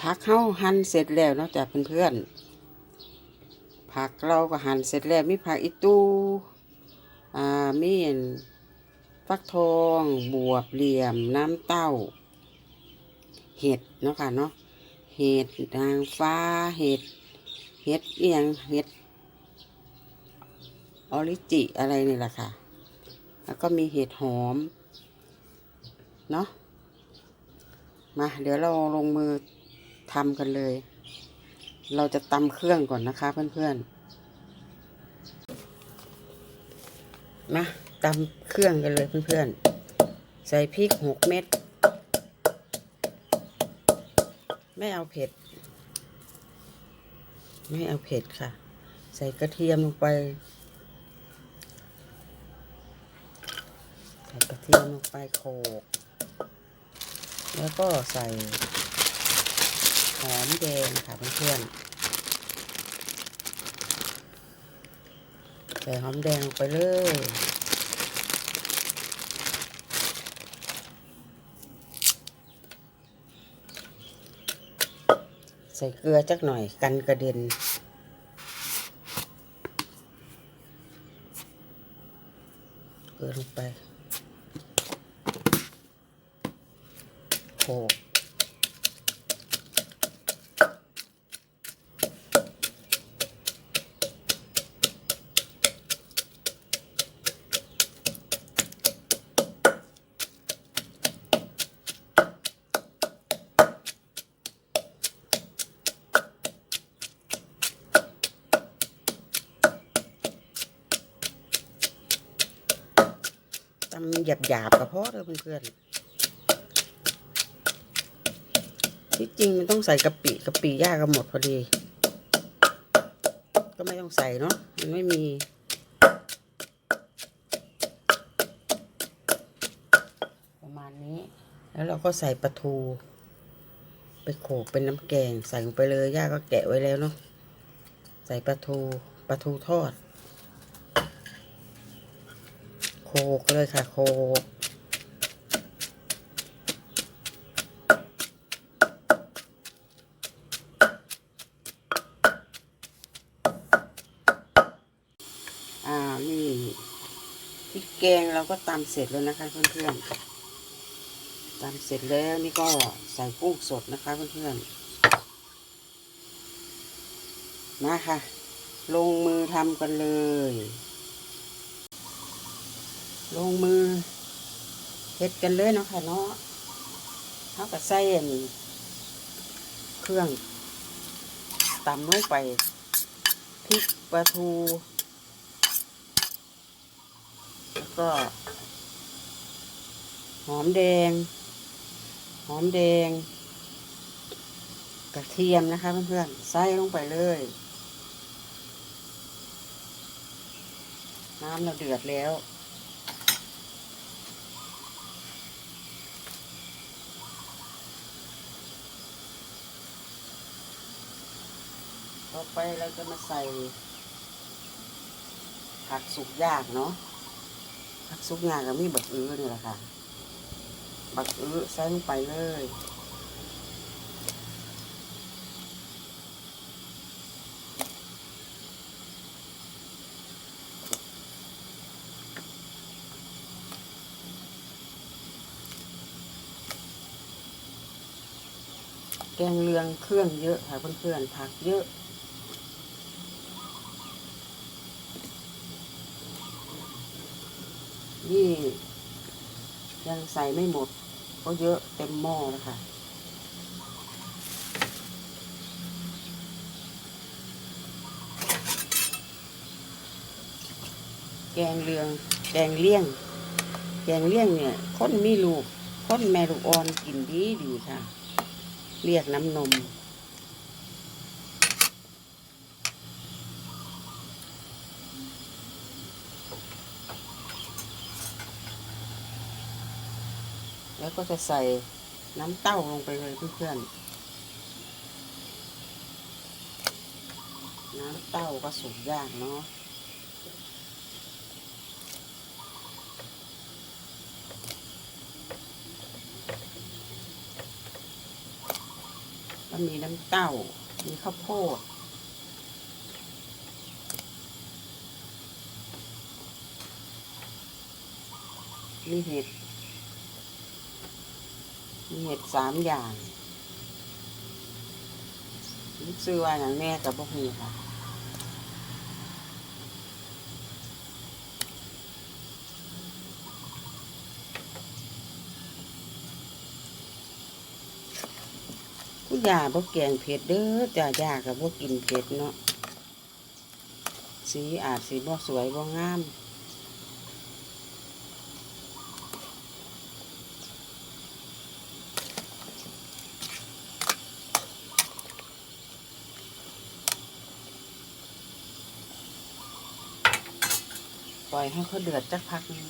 ผักเข้าหั่นเสร็จแล้วเนาะจ้ะเพื่อนๆผักเราก็หั่นเสร็จแล้วมีผักอีตูอ่ามีอันฟักทองบวบเหลี่ยมน้ำเต้า เห็ดเนาะค่ะเนาะเห็ดนางฟ้าเห็ดเห็ดเอียงเห็ดออริจิอะไรนี่แหละค่ะ แล้วก็มีเห็ดหอม เนาะ มา เดี๋ยวเราลงมือ ทำกันเลย เราจะตำเครื่องก่อนนะคะเพื่อนๆมาตำเครื่องกันเลยเพื่อนๆ ใส่พริกหกเม็ด ไม่เอาเผ็ด ไม่เอาเผ็ดค่ะ ใส่กระเทียมลงไป ใส่กระเทียมลงไปโขลกแล้วก็ใส่ หอมแดงค่ะเพื่อนๆใส่หอมแดงลงไปเลยใส่เกลือจักหน่อยกันกระเด็นเกลือลงไปโขกตำหยาบๆกระเพาะเลยเพื่อนๆที่จริงมันต้องใส่กะปิกะปิย่าก็หมดพอดี ก็ไม่ต้องใส่เนาะมันไม่มีประมาณนี้ แล้วเราก็ใส่ปลาทู ไปโขกเป็นน้ำแกง ใส่ลงไปเลยย่าก็แกะไว้แล้วเนาะใส่ปลาทูปลาทูทอด โขล กเลยค่ะโขลกอ่านี่พริกแกงเราก็ตำเสร็จแล้วนะคะเพื่อนๆตำเสร็จแล้วนี่ก็ใส่กุ้งสดนะคะเพื่อนๆมาค่ะ ลงมือทำกันเลย ลงมือเฮ็ดกันเลยเนาะค่ะเนาะเขาก็ใส่อันเครื่องตำลงไปพริกปลาทู แล้วก็ หอมแดง หอมแดง กระเทียมนะคะเพื่อนๆใส่ลงไปเลย น้ำเราเดือดแล้ว ต่อไปเราจะมาใส่ ผักสุกยากเนาะผักสุกยากก็มีบักอื้อนี่แหละค่ะ บักอื้อใส่ลงไปเลยแกงเลืองเครื่องเยอะค่ะเพื่อนๆผักเยอะ นี่ยังใส่ไม่หมด ก็เยอะเต็มหม้อแล้วค่ะแกงเลือง แกงเลี่ยง แกงเลี่ยงเนี่ยคนมีลูกคนแมลูกอ่อนกินดีดีค่ะ เรียกน้ำนม แล้วก็จะใส่น้ำเต้าลงไปเลยเพื่อนๆ น้ำเต้าก็สุกยากเนาะมันมีน้ำเต้า มีข้าวโพดมีเห็ด มีเห็ดสามอย่างนี่ซื้อว่าอย่างแม่กับพวกนี้ค่ะผู้ยาบ่แกงเผ็ดเด้อจ้ายากับบ่กินเผ็ดเนาะสีอาจสีบ่สวยบ่งาม ปล่อยให้เขาเดือดจักพักนึง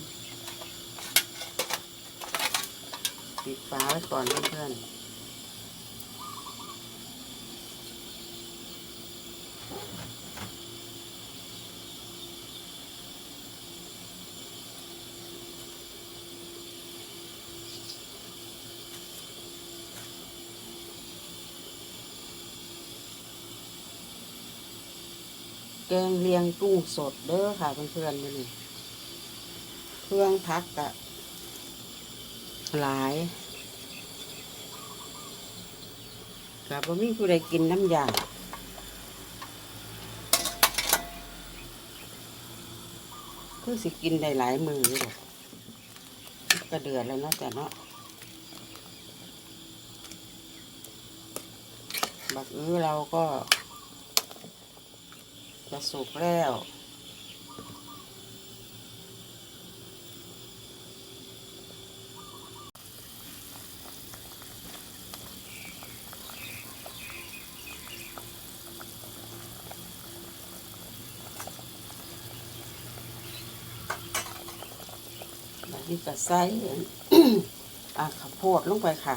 ปิดฝาไว้ก่อนเพื่อนๆ แกงเลียงกุ้งสดเด้อค่ะเพื่อนๆนี่เครื่องพักกะหลายกับบ่มีผู้ใดกินน้ำยาคือสิกินได้หลายมืออยู่ดอกก็เดือดแล้วเนาะแต่เนาะบักอื้อเราก็ จะสุกแล้วแบบนี้ก็ใส่อะข้าวโพดลงไปค่ะ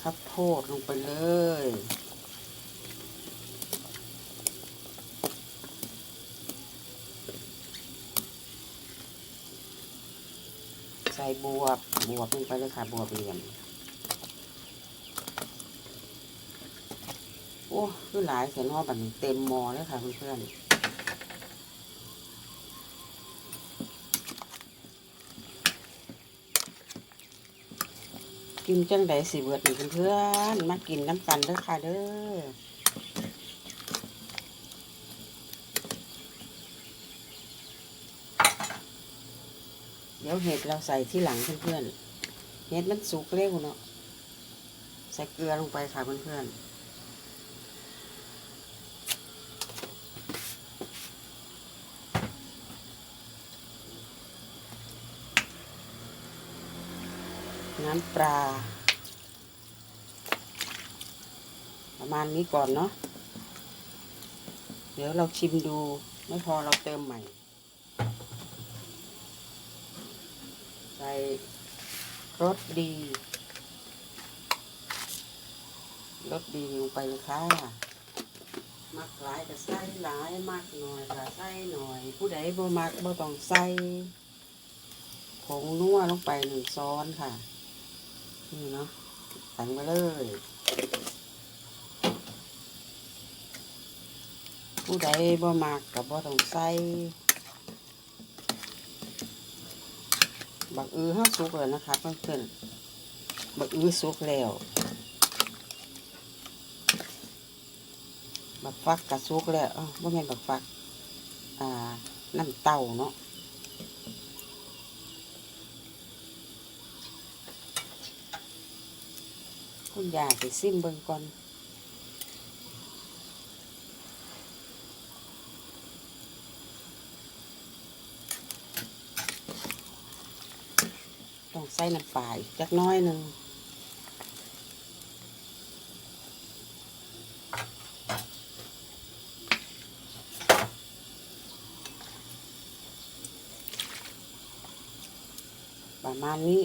ข้าวโพดลงไปเลย บวบบวบลงไปเลยค่ะ บวบเหลี่ยม โอ้คือหลายแสนหอบัดนี้เต็มมอเลยค่ะเพื่อนๆกินจังไดสิเบิดนี่เพื่อนๆมากินน้ำกันเด้อค่ะเด้อ เดี๋ยวเห็ดเราใส่ที่หลังเพื่อนๆ เห็ดมันสุกเร็วเนาะ ใส่เกลือลงไปค่ะเพื่อนๆน้ำปลา ประมาณนี้ก่อนเนาะ เดี๋ยวเราชิมดู ไม่พอเราเติมใหม่ ใส่รสดีรสดีลงไปเลยค่ะ มักหลายก็ใส่หลายมักหน่อยก็ใส่หน่อย ผู้ใดบ่มักบ่ต้องใส่ผงนัวลงไปหนึ่งช้อนค่ะ นี่เนาะใส่มาเลยผู้ใดบ่มักก็บ่ต้องใส่ บักอือห้าสุกแล้วนะคะเพื่อนๆบักอือสุกแล้วบักฟักกะสุกแล้วเอ้าบ่แม่นบักฟัก อ่าน้ำเต้าเนาะคุณยายไปซิมเบิ่งก่อน ต้องใส่น้ำปลาอีกจักน้อยหนึ่งประมาณนี้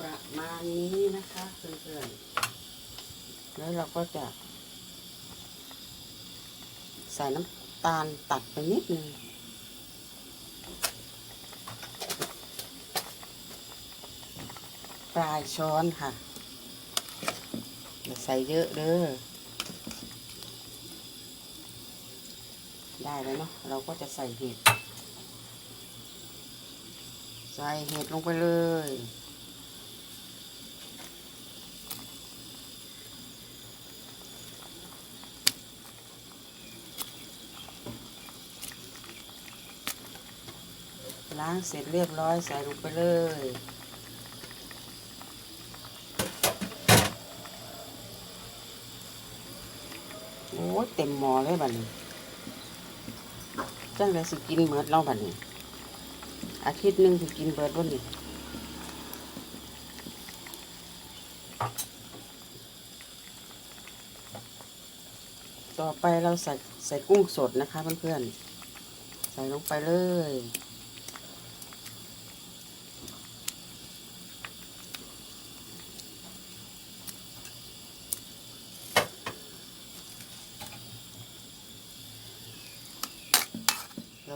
ประมาณนี้นะคะเพื่อนๆแล้วเราก็จะใส่น้ำตาลตัดไปนิดนึง น ปลายช้อนค่ะอย่าใส่เยอะเด้อได้แล้วเนาะเราก็จะใส่เห็ด ใส่เห็ดลงไปเลยล้างเสร็จเรียบร้อยใส่ลงไปเลย โอ้ยเต็มหม้อเลยบัดนี้จังเลยสิกินเบิดเราบัดนี้ อาทิตย์หนึ่งสิกินเบิดวันนี้ต่อไปเราใส่ใส่กุ้งสดนะคะเพื่อนๆ ใส่ลงไปเลย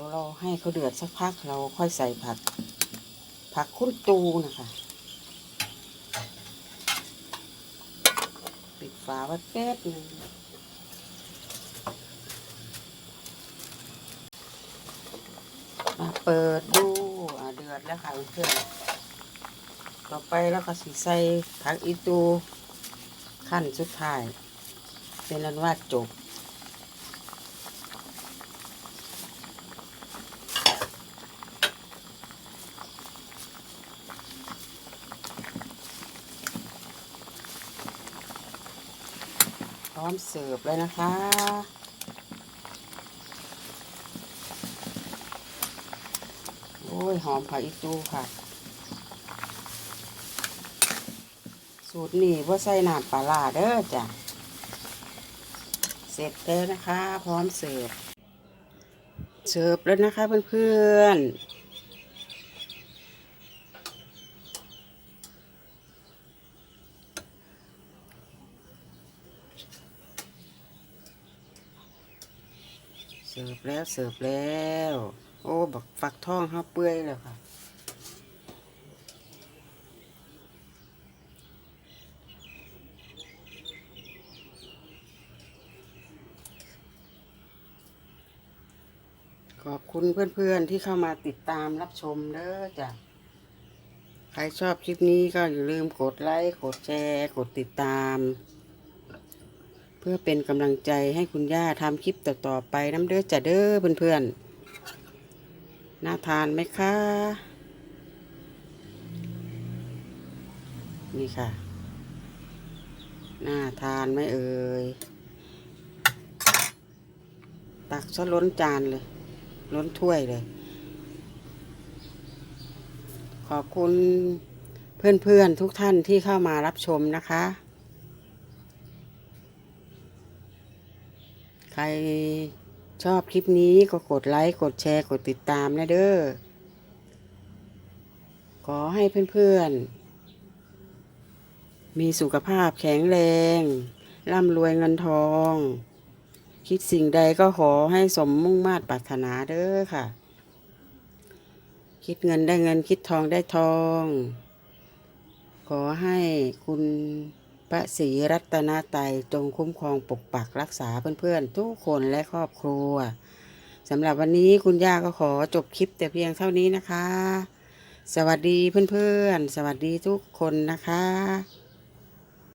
ยวเราให้เขาเดือดสักพักเราค่อยใส่ผัก ผักคุ้นตูนะคะ ปิดฝาไว้แป๊บหนึงมาเปิดดูอ่าเดือดแล้วค่ะเพื่อนต่อไปแล้วก็สีใส่ผักอีตูขั้นสุดท้าย เป็นนั้นว่าจบ ร้อมเสิร์ฟเลยนะคะ โอ้ย หอมผักอีตูค่ะ สูตรนี้ว่าใส่น้ำปลาร้าเด้อจ้ะ เสร็จแล้วนะคะ พร้อมเสิร์ฟ เสิร์ฟแล้วนะคะเพื่อนๆ เสิร์ฟแล้วเสิร์ฟแล้ว โอ้บักฟักทองห้าเปื่อยแล้วค่ะขอบคุณเพื่อนๆที่เข้ามาติดตามรับชมเด้อจ้ะ ใครชอบคลิปนี้ก็อย่าลืมกดไลค์ กดแชร์ กดติดตาม พื่อเป็นกำลังใจให้คุณย่าทำคลิปต่อๆไปน้ำเด้อจะเด้อเพื่อนๆ น่าทานไหมคะ นี่ค่ะ น่าทานไหมเอ่ย ตักซะล้นจานเลย ล้นถ้วยเลย ขอบคุณเพื่อนๆทุกท่านที่เข้ามารับชมนะคะ ใครชอบคลิปนี้ก็กดไลค์ กดแชร์ กดติดตามนะเด้อ ขอให้เพื่อนๆ มีสุขภาพแข็งแรง ร่ำรวยเงินทอง คิดสิ่งใดก็ขอให้สมมุ่งมาตรปรารถนาเด้อค่ะ คิดเงินได้เงินคิดทองได้ทอง ขอให้คุณ ระศรีรัตนตรัยจงคุ้มครองปกปักรักษาเพื่อนๆ ทุกคนและครอบครัวสำหรับวันนี้คุณย่าก็ขอจบคลิปแต่เพียงเท่านี้นะคะ สวัสดีเพื่อนๆ สวัสดีทุกคนนะคะ